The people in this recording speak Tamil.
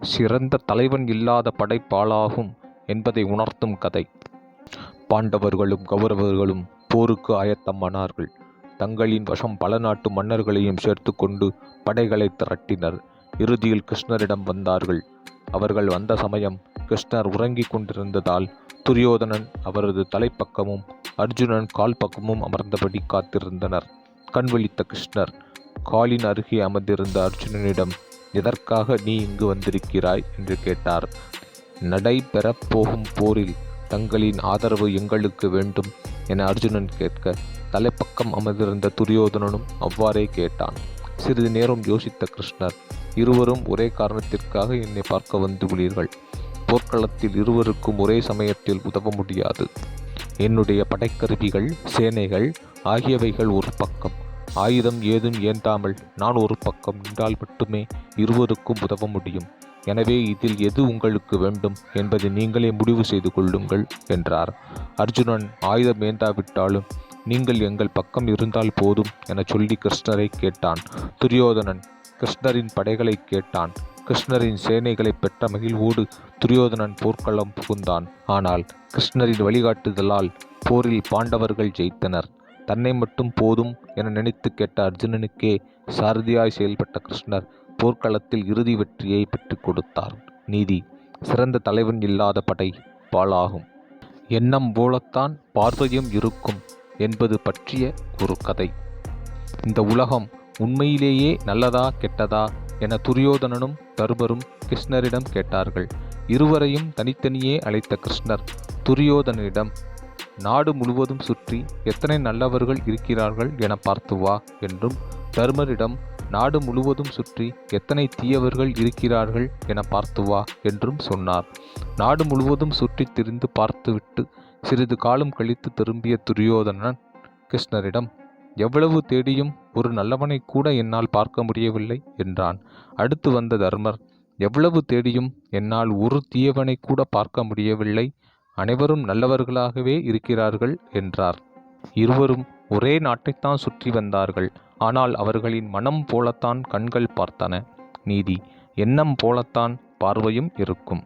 சிறந்த தலைவன் இல்லாத படைப்பாளாகும் என்பதை உணர்த்தும் கதை. பாண்டவர்களும் கௌரவர்களும் போருக்கு ஆயத்தமானார்கள். தங்களின் வசம் பல நாட்டு மன்னர்களையும் சேர்த்து கொண்டு படைகளை திரட்டினர். இறுதியில் கிருஷ்ணரிடம் வந்தார்கள். அவர்கள் வந்த சமயம் கிருஷ்ணர் உறங்கிக் கொண்டிருந்ததால் துரியோதனன் அவரது தலைப்பக்கமும் அர்ஜுனன் கால் பக்கமும் அமர்ந்தபடி காத்திருந்தனர். கண் விழித்த கிருஷ்ணர் காலின் அருகே அமர்ந்திருந்த அர்ஜுனனிடம் எதற்காக நீ இங்கு வந்திருக்கிறாய்? என்று கேட்டார். நடைபெறப் போகும் போரில் தங்களின் ஆதரவு எங்களுக்கு வேண்டும் என அர்ஜுனன் கேட்க தலைப்பக்கம் அமர்ந்திருந்த துரியோதனனும் அவ்வாறே கேட்டான். சிறிது நேரம் யோசித்த கிருஷ்ணர் இருவரும் ஒரே காரணத்திற்காக என்னை பார்க்க வந்துள்ளீர்கள் போர்க்களத்தில் இருவருக்கும் ஒரே சமயத்தில் உதவ முடியாது. என்னுடைய படைக்கருவிகள் சேனைகள் ஆகியவைகள் ஒரு பக்கம். ஆயுதம் ஏதும் ஏந்தாமல் நான் ஒரு பக்கம் நின்றால் மட்டுமே இருவருக்கும் உதவ முடியும். எனவே இதில் எது உங்களுக்கு வேண்டும் என்பதை நீங்களே முடிவு செய்து கொள்ளுங்கள் என்றார். அர்ஜுனன் ஆயுதம் ஏந்தாவிட்டாலும் நீங்கள் எங்கள் பக்கம் இருந்தால் போதும் என சொல்லி கிருஷ்ணரை கேட்டான். துரியோதனன் கிருஷ்ணரின் படைகளை கேட்டான். கிருஷ்ணரின் சேனைகளை பெற்ற மகிழ்வோடு துரியோதனன் போர்க்களம் புகுந்தான். ஆனால் கிருஷ்ணரின் வழிகாட்டுதலால் போரில் பாண்டவர்கள் ஜெயித்தனர். தன்னை மட்டும் போதும் என நினைத்து கேட்ட அர்ஜுனனுக்கே சாரதியாய் செயல்பட்ட கிருஷ்ணர் போர்க்களத்தில் இறுதி வெற்றியை பெற்றுக் கொடுத்தார். நீதி. சிறந்த தலைவன் இல்லாத படை பாழாகும். எண்ணம் போலத்தான் பார்வையும் இருக்கும் என்பது பற்றிய ஒரு கதை. இந்த உலகம் உண்மையிலேயே நல்லதா கெட்டதா என துரியோதனனும் தருமரும் கிருஷ்ணரிடம் கேட்டார்கள். இருவரையும் தனித்தனியே அழைத்த கிருஷ்ணர் துரியோதனனிடம் நாடு முழுவதும் சுற்றி எத்தனை நல்லவர்கள் இருக்கிறார்கள் என பார்த்து வா என்றும் தர்மரிடம் நாடு முழுவதும் சுற்றி எத்தனை தீயவர்கள் இருக்கிறார்கள் என பார்த்து வா என்றும் சொன்னார். நாடு முழுவதும் சுற்றி திரிந்து பார்த்துவிட்டு சிறிது காலம் கழித்து திரும்பிய துரியோதனன் கிருஷ்ணரிடம் எவ்வளவு தேடியும் ஒரு நல்லவனை கூட என்னால் பார்க்க முடியவில்லை என்றான். அடுத்து வந்த தர்மர் எவ்வளவு தேடியும் என்னால் ஒரு தீயவனை கூட பார்க்க முடியவில்லை. அனைவரும் நல்லவர்களாகவே இருக்கிறார்கள் என்றார். இருவரும் ஒரே நாட்டைத்தான் சுற்றி வந்தார்கள். ஆனால் அவர்களின் மனம் போலத்தான் கண்கள் பார்த்தன. நீதி எண்ணம் போலத்தான் பார்வையும் இருக்கும்.